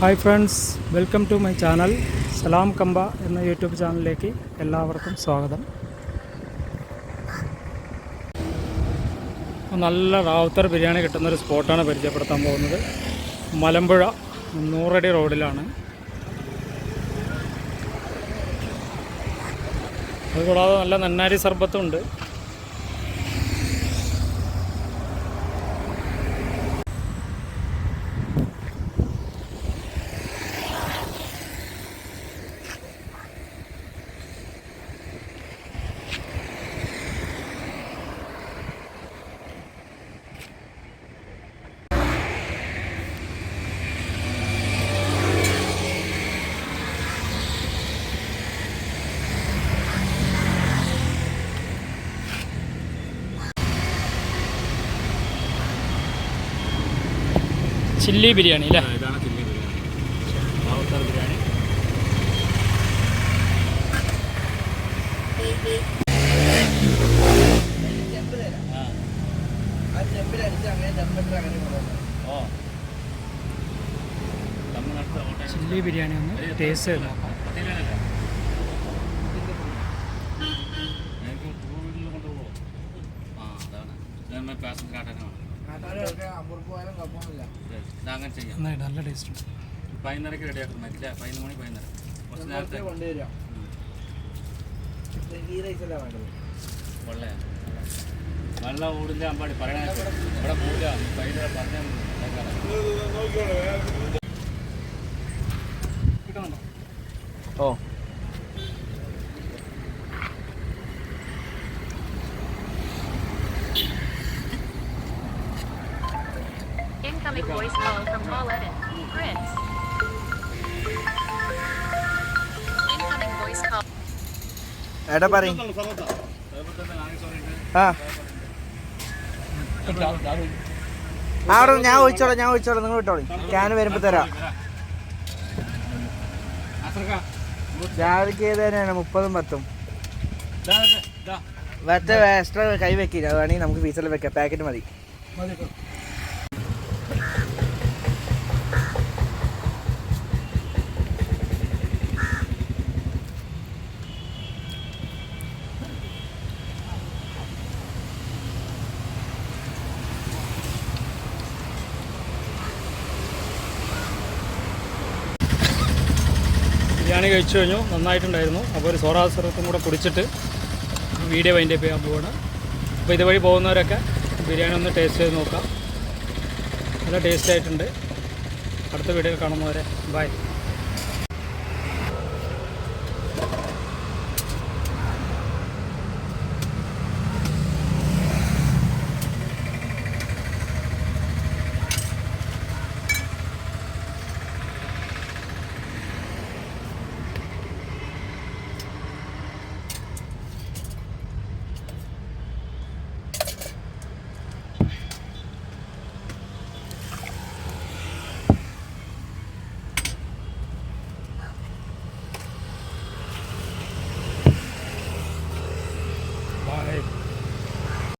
Hi friends welcome to my channel Salam Kampa എന്ന YouTube ചാനലിലേക്ക് എല്ലാവർക്കും സ്വാഗതം. നല്ല റാവുത്തർ ബിരിയാണി കിട്ടുന്നൊരു സ്പോട്ടാണ് പരിചയപ്പെടുത്താൻ പോകുന്നത്. മലമ്പുഴ നൂറടി റോഡിലാണ്. അതുകൂടാതെ നല്ല നന്നാരി സർബത്തും ഉണ്ട് ചില്ലി ബിരിയാണി അല്ലേ? ഇതാണ് ചില്ലി ബിരിയാണി. ബിരിയാണി. ചില്ലി ബിരിയാണി ഒന്ന് ടേസ്റ്റ് നോക്കാം. പാസഞ്ചർ ആട്ടാനാണ് ഇതങ്ങനെ ചെയ്യാം നല്ല ടേസ്റ്റ് ഉണ്ട്. പതിനൊന്നരക്ക് റെഡിയാക്കണം ഇല്ല പതിനൊന്ന് മണി പതിനൊന്നര. കുറച്ച് നേരത്തെ. വെള്ളയാണ് വെള്ളം ഓടില്ല അമ്പാടി. പറയണ ഇവിടെ പോവില്ല പൈന പറഞ്ഞാൽ കിട്ടുന്നുണ്ടോ? ഓ. Incoming voice call from Paulette. Prince. Incoming voice call. എടാ പറ ആ. ആ, അവിടെ ഞാൻ ഒഴിച്ചോളാം ഞാൻ ഒഴിച്ചോളാം. നിങ്ങൾ വിട്ടോളി. ഞാൻ വരുമ്പോ തരാം. രാവിലേക്ക് തന്നെയാണ് മുപ്പതും പത്തും. മറ്റേ എക്സ്ട്രാ കൈ വെക്കില്ല. അത് വേണമെങ്കിൽ നമുക്ക് പീസെല്ലാം വെക്കാം. പാക്കറ്റ് മതി. ബിരിയാണി കഴിച്ചു കഴിഞ്ഞു നന്നായിട്ടുണ്ടായിരുന്നു. അപ്പോൾ ഒരു സോറാ കൂടെ കുടിച്ചിട്ട് വീഡിയോ വൈൻഡപ്പ് ചെയ്യാൻ പോവാണ്. അപ്പോൾ ഇതുവഴി പോകുന്നവരൊക്കെ ബിരിയാണി ഒന്ന് ടേസ്റ്റ് ചെയ്ത് നോക്കാം. നല്ല ടേസ്റ്റ് ആയിട്ടുണ്ട്. അടുത്ത വീഡിയോയിൽ കാണുന്നവരെ ബൈ